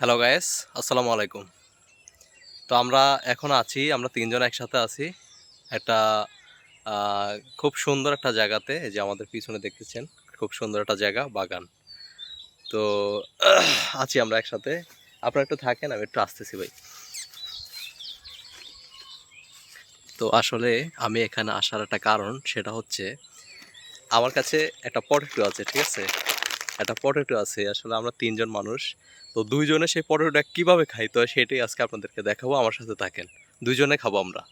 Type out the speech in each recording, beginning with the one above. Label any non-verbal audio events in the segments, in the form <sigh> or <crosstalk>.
Hello guys আসসালামু আলাইকুম তো আমরা এখন আছি, আমরা তিনজন একসাথে আছি একটা খুব সুন্দর একটা জায়গাতে যে আমাদের পিছনে দেখতেছেন, খুব সুন্দর একটা জায়গা, বাগান। তো, আছি আমরা একসাথে। আপনারা একটু থাকেন, আমি একটু আসতেছি ভাই। তো আসলে আমি এখানে আসার একটা কারণ, সেটা হচ্ছে, আমার কাছে একটা পটেটো আছে, ঠিক আছে? একটা পটেটো আছে আসলে আমরা তিনজন মানুষ। তো দুইজনে সেই পটেটোটা কীভাবে খাই? তো সেটাই আজকে আপনাদেরকে দেখাবো আমার সাথে থাকেন। দুইজনে খাব আমরা।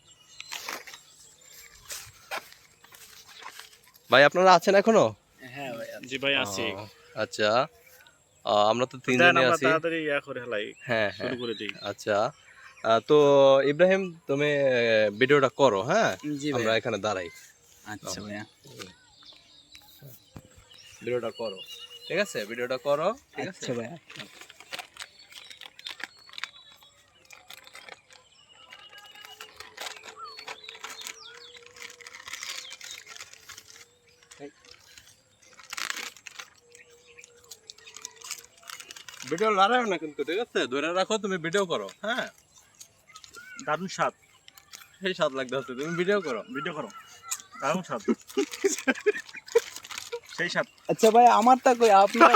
ভাই আপনারা আছেন এখনও? হ্যাঁ জি ভাই আছি। আচ্ছা। আমরা তো তিনজনই আছি। তাড়াতাড়ি ইয়া করে হেলাই হ্যাঁ শুরু হ্যাঁ। করে দিই। আচ্ছা। তো ইব্রাহিম তুমি ভিডিওটা করো হ্যাঁ? আমরা এখানে দাঁড়াই। আচ্ছা ভাইয়া। ভিডিওটা করো। ঠিক আছে? ভিডিওটা করো ঠিক আছে? আচ্ছা। ভাইয়া ভিডিও লড়াইও না কিন্তু ঠিক আছে? ধরে রাখো তুমি ভিডিও করো হ্যাঁ? দারুণ স্বাদ। সেই স্বাদ লাগতে হচ্ছে তুমি ভিডিও করো। ভিডিও করো। দারুণ স্বাদ। <laughs> সেই সাথে। আচ্ছা ভাই আমারটা কই? আপনার